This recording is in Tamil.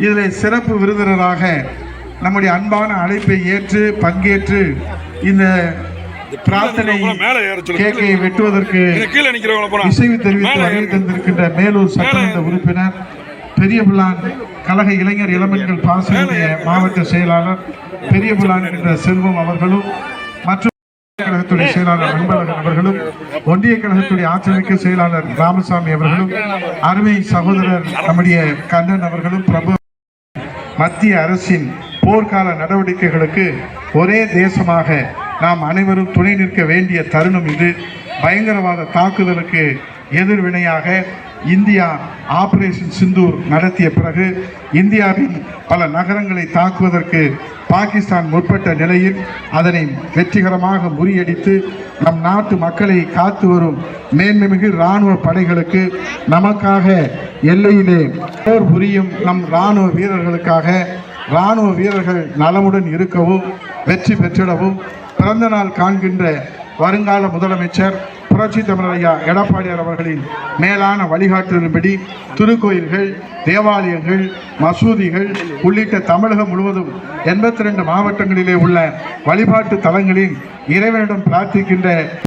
இதில் சிறப்பு விருந்தினராக நம்முடைய அன்பான அழைப்பை ஏற்று பங்கேற்று இந்த பிரார்த்தனை. கேக்கை வெட்டுவதற்கு இசைவு தெரிவித்து வருகை. தந்திருக்கின்ற மேலூர் சட்டமன்ற உறுப்பினர் பெரிய புலான் கழக இளைஞர் இளமன்கள் பாசனுடைய மாவட்ட செயலாளர் பெரிய புலான் என்ற செல்வம் அவர்களும் மற்றும் கழகத்துடைய செயலாளர் அன்பழகன் அவர்களும் ஒன்றிய கழகத்துடைய ஆட்சிமிக்க செயலாளர் ராமசாமி அவர்களும் அருமை சகோதரர் நம்முடைய கண்ணன் அவர்களும் பிரபு மத்திய அரசின் போர்க்கால நடவடிக்கைகளுக்கு ஒரே தேசமாக நாம் அனைவரும் துணை நிற்க வேண்டிய தருணம் இது. பயங்கரவாத தாக்குதலுக்கு எதிர்வினையாக இந்தியா ஆபரேஷன் சிந்தூர் நடத்திய பிறகு இந்தியாவின் பல நகரங்களை தாக்குவதற்கு பாகிஸ்தான் முற்பட்ட நிலையில் அதனை வெற்றிகரமாக முறியடித்து நம் நாட்டு மக்களை காத்து வரும் மேன்மைமிகு இராணுவ படைகளுக்கு நமக்காக எல்லையிலே போர் புரியும் நம் இராணுவ வீரர்களுக்காக இராணுவ வீரர்கள் நலமுடன் இருக்கவும் வெற்றி பெற்றிடவும் பிறந்த நாள் காண்கின்ற வருங்கால முதலமைச்சர் புரட்சி தமிழர் எடப்பாடியார் அவர்களின் மேலான வழிகாட்டுதலின்படி திருக்கோயில்கள் தேவாலயங்கள் மசூதிகள் உள்ளிட்ட தமிழகம் முழுவதும் எண்பத்தி ரெண்டு மாவட்டங்களிலே உள்ள வழிபாட்டு தலங்களில் இறைவனிடம் பிரார்த்திக்கின்ற